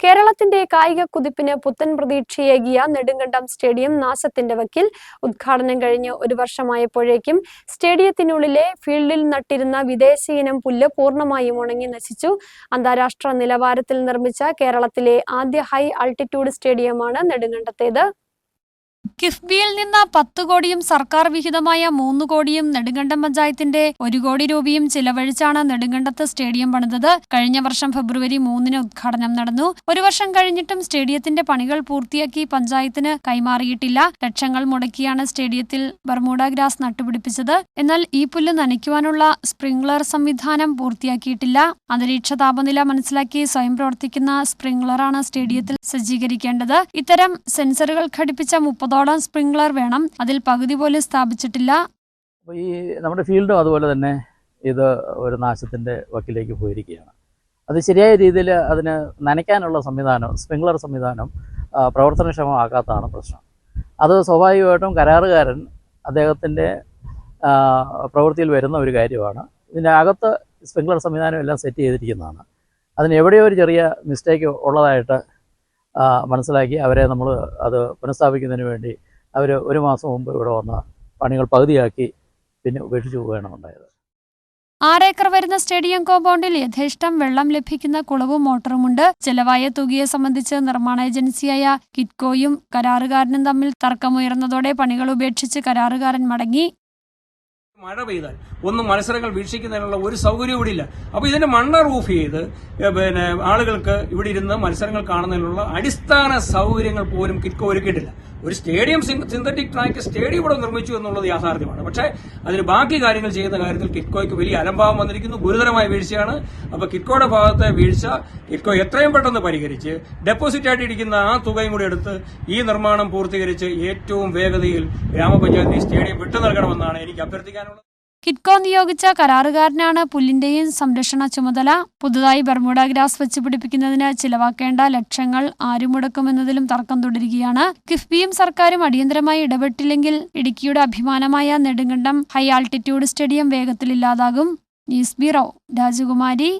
കേരളത്തിന്റെ കായിക കുതിപ്പിന് പുത്തൻ പ്രതീക്ഷയേകിയ നെടുങ്കണ്ടം സ്റ്റേഡിയം നാസത്തിന്റെ വക്കിൽ ഉദ്ഘാടനം കഴിഞ്ഞ് ഒരു വർഷമായപ്പോഴേക്കും സ്റ്റേഡിയത്തിനുള്ളിലെ ഫീൽഡിൽ നട്ടിരുന്ന വിദേശ ഇനം പുല്ല് പൂർണമായും ഉണങ്ങി നശിച്ചു. അന്താരാഷ്ട്ര നിലവാരത്തിൽ നിർമ്മിച്ച കേരളത്തിലെ ആദ്യ ഹൈ ആൾട്ടിറ്റ്യൂഡ് സ്റ്റേഡിയമാണ് നെടുങ്കണ്ടത്തേത്. കിഫ്ബിയിൽ നിന്ന് പത്ത് കോടിയും സർക്കാർ വിഹിതമായ മൂന്ന് കോടിയും നെടുങ്കണ്ടം പഞ്ചായത്തിന്റെ ഒരു കോടി രൂപയും ചിലവഴിച്ചാണ് നെടുങ്കണ്ടത്ത് സ്റ്റേഡിയം പണിതത്. കഴിഞ്ഞ വർഷം ഫെബ്രുവരി മൂന്നിന് ഉദ്ഘാടനം നടന്നു. ഒരു വർഷം കഴിഞ്ഞിട്ടും സ്റ്റേഡിയത്തിന്റെ പണികൾ പൂർത്തിയാക്കി പഞ്ചായത്തിന് കൈമാറിയിട്ടില്ല. ലക്ഷങ്ങൾ മുടക്കിയാണ് സ്റ്റേഡിയത്തിൽ ബർമൂഡ ഗ്രാസ് നട്ടുപിടിപ്പിച്ചത്. എന്നാൽ ഈ പുല്ല് നനയ്ക്കുവാനുള്ള സ്പ്രിംഗ്ലർ സംവിധാനം പൂർത്തിയാക്കിയിട്ടില്ല. അന്തരീക്ഷ താപനില മനസ്സിലാക്കി സ്വയം പ്രവർത്തിക്കുന്ന സ്പ്രിംഗ്ലറാണ് സ്റ്റേഡിയത്തിൽ സജ്ജീകരിക്കേണ്ടത്. ഇത്തരം സെൻസറുകൾ ഘടിപ്പിച്ച മുപ്പതോളം സ്പ്രിംഗ്ലർ വേണം. അതിൽ പകുതി പോലും സ്ഥാപിച്ചിട്ടില്ല. ഈ നമ്മുടെ ഫീൽഡും അതുപോലെ തന്നെ ഇത് ഒരു നാശത്തിന്റെ വക്കിലേക്ക് പോയിരിക്കുകയാണ്. അത് ശരിയായ രീതിയിൽ അതിന് നനയ്ക്കാനുള്ള സംവിധാനം സ്പ്രിംഗ്ലർ സംവിധാനം പ്രവർത്തനക്ഷമമാക്കാത്തതാണ് പ്രശ്നം. അത് സ്വാഭാവികമായിട്ടും കരാറുകാരൻ അദ്ദേഹത്തിന്റെ പ്രവൃത്തിയിൽ വരുന്ന ഒരു കാര്യമാണ്. ഇതിന്റെ അകത്ത് സ്പ്രിംഗ്ലർ സംവിധാനം എല്ലാം സെറ്റ് ചെയ്തിരിക്കുന്നതാണ്. അതിന് എവിടെയോ ഒരു ചെറിയ മിസ്റ്റേക്ക് ഉള്ളതായിട്ട് മനസ്സിലാക്കി അവരെ നമ്മൾ അത് പുനഃസ്ഥാപിക്കുന്നതിന് വേണ്ടി അവർ ഒരു മാസം മുമ്പ് ഇവിടെ വന്ന പണികൾ പകുതിയാക്കി പിന്നെ ഉപേക്ഷിച്ച് പോവുകയാണ് ഉണ്ടായത്. ആറേക്കർ വരുന്ന സ്റ്റേഡിയം കോമ്പൗണ്ടിൽ യഥേഷ്ടം വെള്ളം ലഭിക്കുന്ന കുളവും മോട്ടറുമുണ്ട് ചെലവായ തുകയെ സംബന്ധിച്ച് നിർമ്മാണ ഏജൻസിയായ കിറ്റ്കോയും കരാറുകാരനും തമ്മിൽ തർക്കമുയർന്നതോടെ പണികൾ ഉപേക്ഷിച്ച് കരാറുകാരൻ മടങ്ങി. മഴ പെയ്താൽ. ഒന്നും മത്സരങ്ങൾ വീക്ഷിക്കുന്നതിനുള്ള ഒരു സൗകര്യം ഇവിടെ ഇല്ല അപ്പൊ ഇതിന്റെ മണ്ണ റൂഫ് ചെയ്ത് പിന്നെ ആളുകൾക്ക് ഇവിടെ ഇരുന്ന് മത്സരങ്ങൾ കാണുന്നതിനുള്ള അടിസ്ഥാന സൗകര്യങ്ങൾ പോലും കിറ്റ്കോ ഒരുക്കിയിട്ടില്ല. ഒരു സ്റ്റേഡിയം സിന്തറ്റിക് ട്രാക്ക് സ്റ്റേഡിയം ഇവിടെ നിർമ്മിച്ചു എന്നുള്ളത് യാഥാർത്ഥ്യമാണ്. പക്ഷേ അതിന് ബാക്കി കാര്യങ്ങൾ ചെയ്യുന്ന കാര്യത്തിൽ കിറ്റ്കോയ്ക്ക് വലിയ അലംഭാവം വന്നിരിക്കുന്നു. ഗുരുതരമായ വീഴ്ചയാണ്. അപ്പൊ കിറ്റ്കോയുടെ ഭാഗത്തെ വീഴ്ച കിറ്റ്കോ എത്രയും പെട്ടെന്ന് പരിഹരിച്ച് ഡെപ്പോസിറ്റ് ആയിട്ടിരിക്കുന്ന ആ തുകയും കൂടി എടുത്ത് ഈ നിർമ്മാണം പൂർത്തീകരിച്ച് ഏറ്റവും വേഗതയിൽ ഗ്രാമപഞ്ചായത്ത് സ്റ്റേഡിയം വിട്ടു നൽകണമെന്നാണ് എനിക്ക് അഭ്യർത്ഥിക്കാനുള്ളത്. കിറ്റ്കോ നിയോഗിച്ച കരാറുകാരനാണ് പുല്ലിന്റെയും സംരക്ഷണ ചുമതല. പുതുതായി ബർമുഡ ഗ്രാസ് വെച്ച് പിടിപ്പിക്കുന്നതിന് ചിലവാക്കേണ്ട ലക്ഷങ്ങൾ ആരുമുടക്കുമെന്നതിലും തർക്കം തുടരുകയാണ്. കിഫ്ബിയും സർക്കാരും അടിയന്തരമായി ഇടപെട്ടില്ലെങ്കിൽ ഇടുക്കിയുടെ അഭിമാനമായ നെടുങ്കണ്ടം ഹൈ ആൾട്ടിറ്റ്യൂഡ് സ്റ്റേഡിയം വേഗത്തിലില്ലാതാകും ന്യൂസ് ബ്യൂറോ രാജകുമാരി